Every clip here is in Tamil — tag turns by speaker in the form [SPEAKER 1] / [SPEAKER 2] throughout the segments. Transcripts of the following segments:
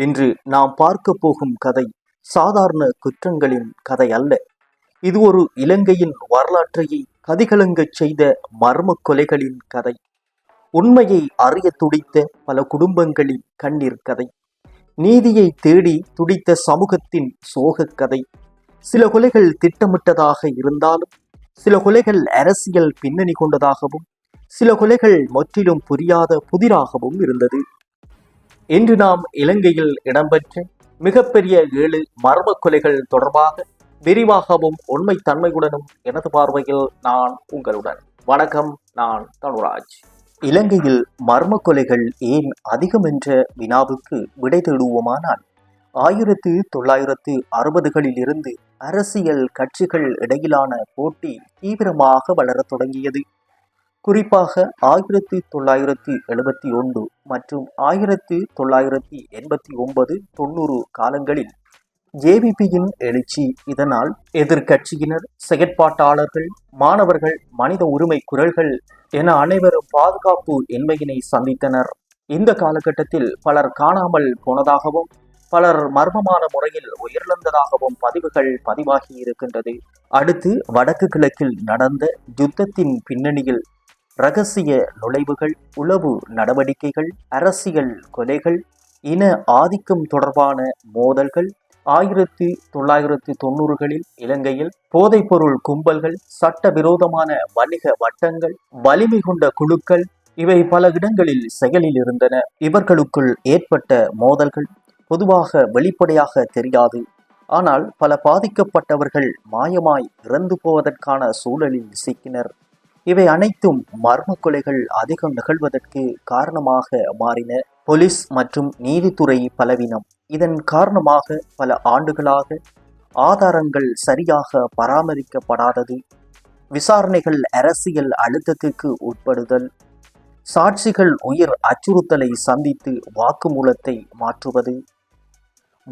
[SPEAKER 1] இன்று நாம் பார்க்க போகும் கதை சாதாரண குற்றங்களின் கதை அல்ல. இது ஒரு இலங்கையின் வரலாற்றையை கதிகலங்கச் செய்த மர்ம கொலைகளின் கதை. உண்மையை அறிய துடித்த பல குடும்பங்களின் கண்ணீர் கதை. நீதியை தேடி துடித்த சமூகத்தின் சோகக் கதை. சில கொலைகள் திட்டமிட்டதாக இருந்தாலும் சில கொலைகள் அரசியல் பின்னணி கொண்டதாகவும் சில கொலைகள் முற்றிலும் புரியாத புதிராகவும் இருந்தது. இன்று நாம் இலங்கையில் இடம்பெற்ற மிகப்பெரிய ஏழு மர்ம கொலைகள் தொடர்பாக விரிவாகவும் உண்மை தன்மையுடனும் எனது பார்வையில் நான் உங்களுடன். வணக்கம் நான் தனுராஜ். இலங்கையில் மர்ம கொலைகள் ஏன் அதிகம் என்ற வினாவுக்கு விடை தேடுவோமானால் ஆயிரத்து தொள்ளாயிரத்து அறுபதுகளில் இருந்து அரசியல் கட்சிகள் இடையிலான போட்டி தீவிரமாக வளரத் தொடங்கியது. குறிப்பாக ஆயிரத்தி தொள்ளாயிரத்தி எழுபத்தி ஒன்று மற்றும் ஆயிரத்தி தொள்ளாயிரத்தி எண்பத்தி ஒன்பது தொண்ணூறு காலங்களில் ஜேவிபியின் எழுச்சி இதனால் எதிர்க்கட்சியினர் செயற்பாட்டாளர்கள் மாணவர்கள் மனித உரிமை குரல்கள் என அனைவரும் பாதுகாப்பு இன்மையினை சந்தித்தனர். இந்த காலகட்டத்தில் பலர் காணாமல் போனதாகவும் பலர் மர்மமான முறையில் உயிரிழந்ததாகவும் பதிவுகள் பதிவாகி இருக்கின்றது. அடுத்து வடக்கு கிழக்கில் நடந்த யுத்தத்தின் பின்னணியில் ரகசிய நுழைவுகள் உளவு நடவடிக்கைகள் அரசியல் கொலைகள் இன ஆதிக்கம் தொடர்பான மோதல்கள் ஆயிரத்தி தொள்ளாயிரத்தி தொண்ணூறுகளில் இலங்கையில் போதைப்பொருள் கும்பல்கள் சட்டவிரோதமான வணிக வட்டங்கள் வலிமை கொண்ட குழுக்கள் இவை பல இடங்களில் செயலில் இருந்தன. இவர்களுக்குள் ஏற்பட்ட மோதல்கள் பொதுவாக வெளிப்படையாக தெரியாது. ஆனால் பல பாதிக்கப்பட்டவர்கள் மாயமாய் இறந்து போவதற்கான சூழலில் சிக்கினர். இவை அனைத்தும் மர்ம கொலைகள் அதிகம் நிகழ்வதற்கு காரணமாக மாறின போலீஸ் மற்றும் நீதித்துறை பலவீனம். இதன் காரணமாக பல ஆண்டுகளாக ஆதாரங்கள் சரியாக பராமரிக்கப்படாதது. விசாரணைகள் அரசியல் அழுத்தத்துக்கு உட்படுதல். சாட்சிகள் உயிர் அச்சுறுத்தலை சந்தித்து வாக்குமூலத்தை மாற்றுவது.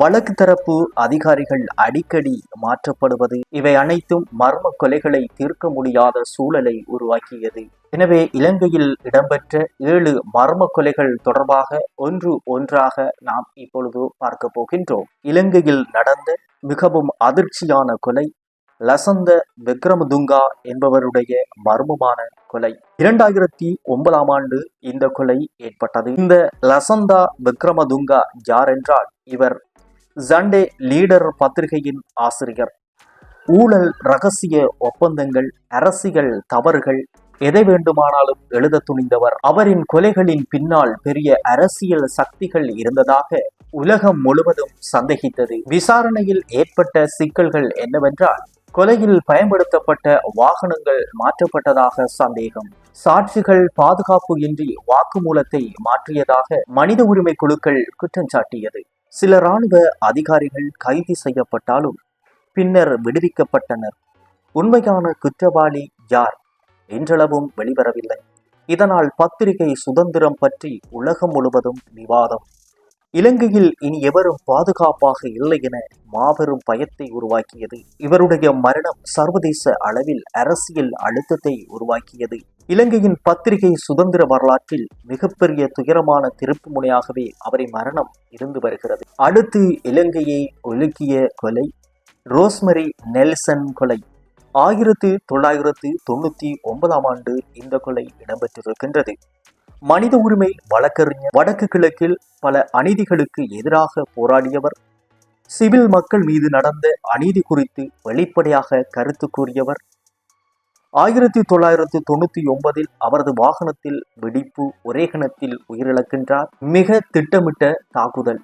[SPEAKER 1] வழக்கு தரப்பு அதிகாரிகள் அடிக்கடி மாற்றப்படுவது இவை அனைத்தும் மர்ம கொலைகளை தீர்க்க முடியாத சூழலை உருவாக்கியது. எனவே இலங்கையில் இடம்பெற்ற ஏழு மர்ம கொலைகள் தொடர்பாக ஒன்று ஒன்றாக நாம் இப்பொழுது பார்க்க போகின்றோம். இலங்கையில் நடந்த மிகவும் அதிர்ச்சியான கொலை லசந்த விக்ரமதுங்கா என்பவருடைய மர்மமான கொலை. இரண்டாயிரத்தி ஒன்பதாம் ஆண்டு இந்த கொலை ஏற்பட்டது. இந்த லசந்தா விக்ரமதுங்கா யார் என்றால் இவர் சண்டே லீடர் பத்திரிகையின் ஆசிரியர். ஊழல் ரகசிய ஒப்பந்தங்கள் அரசியல் தவறுகள் எதை வேண்டுமானாலும் எழுத துணிந்தவர். அவரின் கொலைகளின் பின்னால் பெரிய அரசியல் சக்திகள் இருந்ததாக உலகம் முழுவதும் சந்தேகித்தது. விசாரணையில் ஏற்பட்ட சிக்கல்கள் என்னவென்றால் கொலையில் பயன்படுத்தப்பட்ட வாகனங்கள் மாற்றப்பட்டதாக சந்தேகம். சாட்சிகள் பாதுகாப்பு இன்றி வாக்குமூலத்தை மாற்றியதாக மனித உரிமை குழுக்கள் குற்றம் சாட்டியது. சில இராணுவ அதிகாரிகள் கைது செய்யப்பட்டாலும் பின்னர் விடுவிக்கப்பட்டனர். உண்மையான குற்றவாளி யார்? என்றளவும் வெளிவரவில்லை. இதனால் பத்திரிகை சுதந்திரம் பற்றி உலகம் முழுவதும் விவாதம். இலங்கையில் இனி எவரும் பாதுகாப்பாக இல்லை என மாபெரும் பயத்தை உருவாக்கியது. இவருடைய மரணம் சர்வதேச அளவில் அரசியல் அழுத்தத்தை உருவாக்கியது. இலங்கையின் பத்திரிகை சுதந்திர வரலாற்றில் மிகப்பெரிய துயரமான திருப்பு முனையாகவே அவரின் மரணம் இருந்து வருகிறது. அடுத்து இலங்கையை ஒழுக்கிய கொலை ரோஸ்மரி நெல்சன் கொலை. ஆயிரத்து தொள்ளாயிரத்து தொண்ணூற்றி ஒன்பதாம் ஆண்டு இந்த கொலை இடம்பெற்றிருக்கின்றது. மனித உரிமை வழக்கறிஞர் வடக்கு கிழக்கில் பல அநீதிகளுக்கு எதிராக போராடியவர் சிவில் மக்கள் மீது நடந்த அநீதி குறித்து வெளிப்படையாக கருத்து கூறியவர். ஆயிரத்தி தொள்ளாயிரத்து தொண்ணூத்தி ஒன்பதில் அவரது வாகனத்தில் வெடிப்பு ஒரே கணத்தில் உயிரிழக்கின்றார். மிக திட்டமிட்ட தாக்குதல்.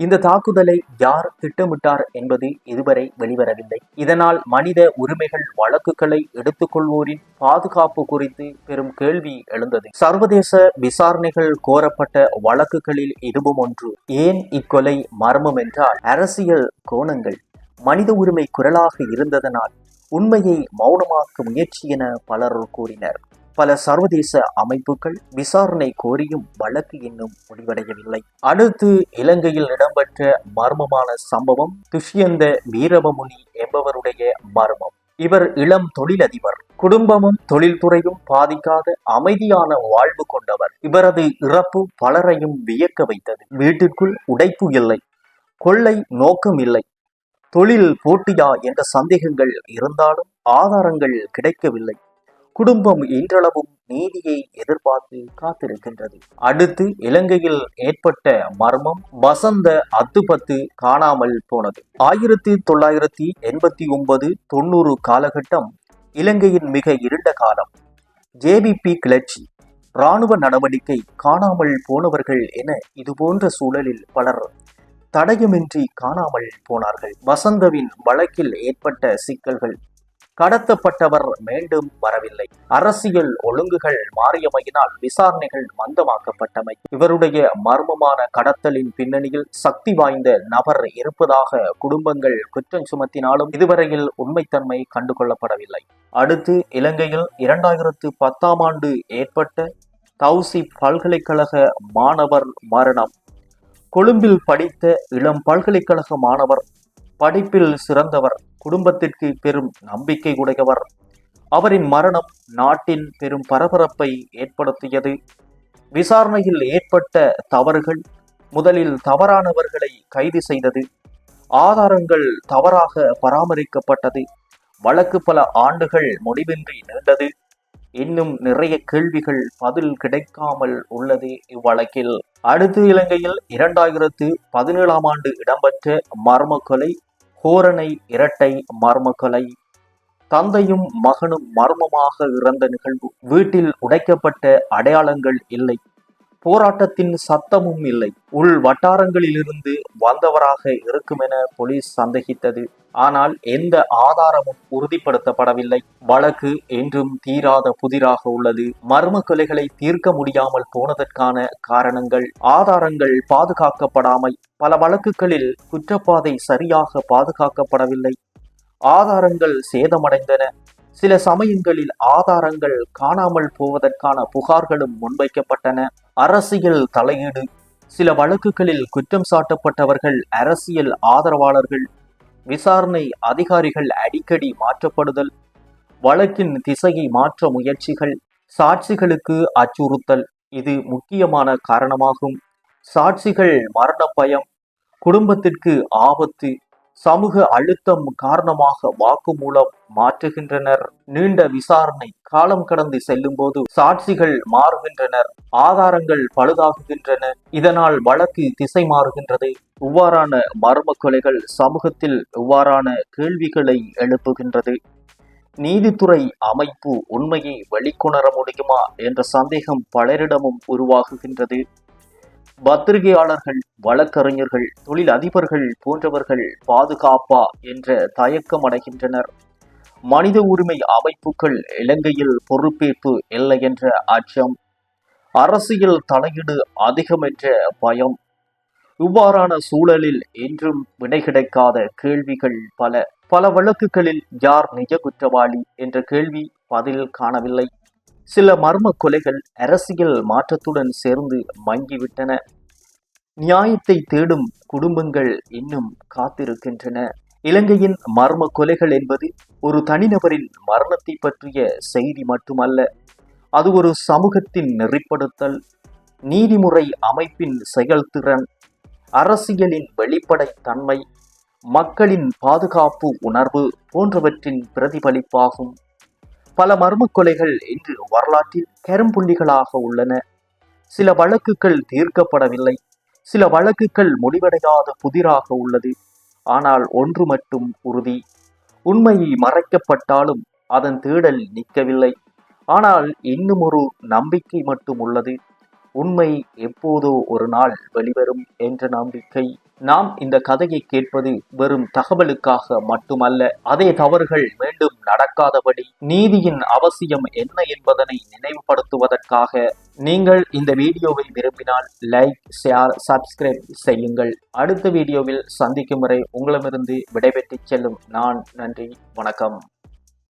[SPEAKER 1] இந்த தாக்குதலை யார் திட்டமிட்டார் என்பது இதுவரை வெளிவரவில்லை. இதனால் மனித உரிமைகள் வழக்குகளை எடுத்துக்கொள்வோரின் பாதுகாப்பு குறித்து பெரும் கேள்வி எழுந்தது. சர்வதேச விசாரணைகள் கோரப்பட்ட வழக்குகளில் இதுவும் ஒன்று. ஏன் இக்கொலை மர்மம் என்றால் அரசியல் கோணங்கள் மனித உரிமை குரலாக இருந்ததனால் உண்மையை மௌனமாக்க முயற்சி என பலர் கூறினர். பல சர்வதேச அமைப்புகள் விசாரணை கோரியும் வழக்கு இன்னும் முடிவடையவில்லை. அடுத்து இலங்கையில் இடம்பெற்ற மர்மமான சம்பவம் துஷ்யந்த வீரவமுனி என்பவருடைய மர்மம். இவர் இளம் தொழிலதிபர். குடும்பமும் தொழில்துறையும் பாதிக்காத அமைதியான வாழ்வு கொண்டவர். இவரது இறப்பு பலரையும் வியக்க வைத்தது. வீட்டிற்குள் உடைப்பு இல்லை. கொள்ளை நோக்கம் இல்லை. தொழில் போட்டியா என்ற சந்தேகங்கள் இருந்தாலும் ஆதாரங்கள் கிடைக்கவில்லை. குடும்பம் இன்றளவும் நீதியை எதிர்பார்த்து காத்திருக்கின்றது. அடுத்து இலங்கையில் ஏற்பட்ட மர்மம் வசந்த அத்துப்பத்து காணாமல் போனது. ஆயிரத்தி தொள்ளாயிரத்தி எண்பத்தி ஒன்பது தொண்ணூறு காலகட்டம் இலங்கையின் மிக இருண்ட காலம். ஜேபிபி கிளர்ச்சி இராணுவ நடவடிக்கை காணாமல் போனவர்கள் என இதுபோன்ற சூழலில் பலர் தடயமின்றி காணாமல் போனார்கள். வசந்தவின் வழக்கில் ஏற்பட்ட சிக்கல்கள் கடத்தப்பட்டவர் மீண்டும் வரவில்லை. அரசியல் ஒழுங்குகள் மாறியமையினால் விசாரணைகள் மந்தமாக்கப்பட்டமை. இவருடைய மர்மமான கடத்தலின் பின்னணியில் சக்தி வாய்ந்த நபர் இருப்பதாக குடும்பங்கள் குற்றம் சுமத்தினாலும் இதுவரையில் உண்மைத்தன்மை கண்டுகொள்ளப்படவில்லை. அடுத்து இலங்கையில் இரண்டாயிரத்து பத்தாம் ஆண்டு ஏற்பட்ட தௌசி பல்கலைக்கழக மாணவர் மரணம். கொழும்பில் படித்த இளம் பல்கலைக்கழக மாணவர் படிப்பில் சிறந்தவர் குடும்பத்திற்கு பெரும் நம்பிக்கை உடையவர். அவரின் மரணம் நாட்டின் பெரும் பரபரப்பை ஏற்படுத்தியது. விசாரணையில் ஏற்பட்ட தவறுகள் முதலில் தவறானவர்களை கைது செய்தது. ஆதாரங்கள் தவறாக பராமரிக்கப்பட்டது. வழக்கு பல ஆண்டுகள் முடிவின்றி நீண்டது. இன்னும் நிறைய கேள்விகள் பதில் கிடைக்காமல் உள்ளது இவ்வழக்கில். அடுத்து இலங்கையில் இரண்டாயிரத்து பதினேழாம் ஆண்டு இடம்பெற்ற மர்ம கொலை கோரணை இரட்டை மர்ம கொலை தந்தையும் மகனும் மர்மமாக இறந்த நிகழ்வு. வீட்டில் உடைக்கப்பட்ட அடையாளங்கள் இல்லை. போராட்டத்தின் சத்தமும் இல்லை. உள் வட்டாரங்களிலிருந்து வந்தவராக இருக்கும் என போலீஸ் சந்தேகித்தது. ஆனால் எந்த ஆதாரமும் உறுதிப்படுத்தப்படவில்லை. வழக்கு என்றும் தீராத புதிராக உள்ளது. மர்ம கொலைகளை தீர்க்க முடியாமல் போனதற்கான காரணங்கள் ஆதாரங்கள் பாதுகாக்கப்படாமை. பல வழக்குகளில் குற்றப்பாதை சரியாக பாதுகாக்கப்படவில்லை. ஆதாரங்கள் சேதமடைந்தன. சில சமயங்களில் ஆதாரங்கள் காணாமல் போவதற்கான புகார்களும் முன்வைக்கப்பட்டன. அரசியல் தலையீடு. சில வழக்குகளில் குற்றம் சாட்டப்பட்டவர்கள் அரசியல் ஆதரவாளர்கள் விசாரணை அதிகாரிகள் அடிக்கடி மாற்றப்படுதல் வழக்கின் திசையை மாற்ற முயற்சிகள் சாட்சிகளுக்கு அச்சுறுத்தல். இது முக்கியமான காரணமாகும். சாட்சிகள் மரண பயம் குடும்பத்திற்கு ஆபத்து சமூக அழுத்தம் காரணமாக வாக்குமூலம் மாற்றுகின்றனர். நீண்ட விசாரணை காலம் கடந்து செல்லும் போது சாட்சிகள் மாறுகின்றனர். ஆதாரங்கள் பழுதாகுகின்றன. இதனால் வழக்கு திசை மாறுகின்றது. இவ்வாறான மர்ம கொலைகள் சமூகத்தில் இவ்வாறான கேள்விகளை எழுப்புகின்றது. நீதித்துறை அமைப்பு உண்மையை வெளிக்கொணர முடியுமா என்ற சந்தேகம் பலரிடமும் உருவாகுகின்றது. பத்திரிகையாளர்கள் வழக்கறிஞர்கள் தொழில் அதிபர்கள் போன்றவர்கள் பாதுகாப்பா என்ற தயக்கம் அடைகின்றனர். மனித உரிமை அமைப்புகள் இலங்கையில் பொறுப்பேற்பு இல்லை என்ற அச்சம். அரசியல் தலையீடு அதிகம் என்ற பயம். இவ்வாறான சூழலில் என்றும் விடை கிடைக்காத கேள்விகள் பல. பல வழக்குகளில் யார் நிஜ குற்றவாளி என்ற கேள்வி பதில் காணவில்லை. சில மர்ம கொலைகள் அரசியல் மாற்றத்துடன் சேர்ந்து மங்கிவிட்டன. நியாயத்தை தேடும் குடும்பங்கள் இன்னும் காத்திருக்கின்றன. இலங்கையின் மர்ம கொலைகள் என்பது ஒரு தனிநபரின் மரணத்தை பற்றிய செய்தி மட்டுமல்ல அது ஒரு சமூகத்தின் நெறிப்படுத்தல் நீதிமுறை அமைப்பின் செயல்திறன் அரசியலின் வெளிப்படை தன்மை மக்களின் பாதுகாப்பு உணர்வு போன்றவற்றின் பிரதிபலிப்பாகும். பல மர்ம கொலைகள் இன்று வரலாற்றில் கரும்புள்ளிகளாக உள்ளன. சில வழக்குகள் தீர்க்கப்படவில்லை. சில வழக்குகள் முடிவடையாத புதிராக உள்ளது. ஆனால் ஒன்று மட்டும் உறுதி. உண்மை மறைக்கப்பட்டாலும் அதன் தேடல் நிற்கவில்லை. ஆனால் இன்னும் ஒரு நம்பிக்கை மட்டும் உள்ளது. உண்மை எப்போதோ ஒரு நாள் வெளிவரும் என்ற நம்பிக்கை. நாம் இந்த கதையை கேட்பது வெறும் தகவலுக்காக மட்டுமல்ல அதே தவறுகள் மீண்டும் நடக்காதபடி நீதியின் அவசியம் என்ன என்பதனை நினைவுபடுத்துவதற்காக நீங்கள் இந்த வீடியோவை விரும்பினால் லைக் ஷேர் சப்ஸ்கிரைப் செய்யுங்கள். அடுத்த வீடியோவில் சந்திக்கும் வரை உங்களிடமிருந்து விடைபெற்று செல்லும் நான் நன்றி வணக்கம்.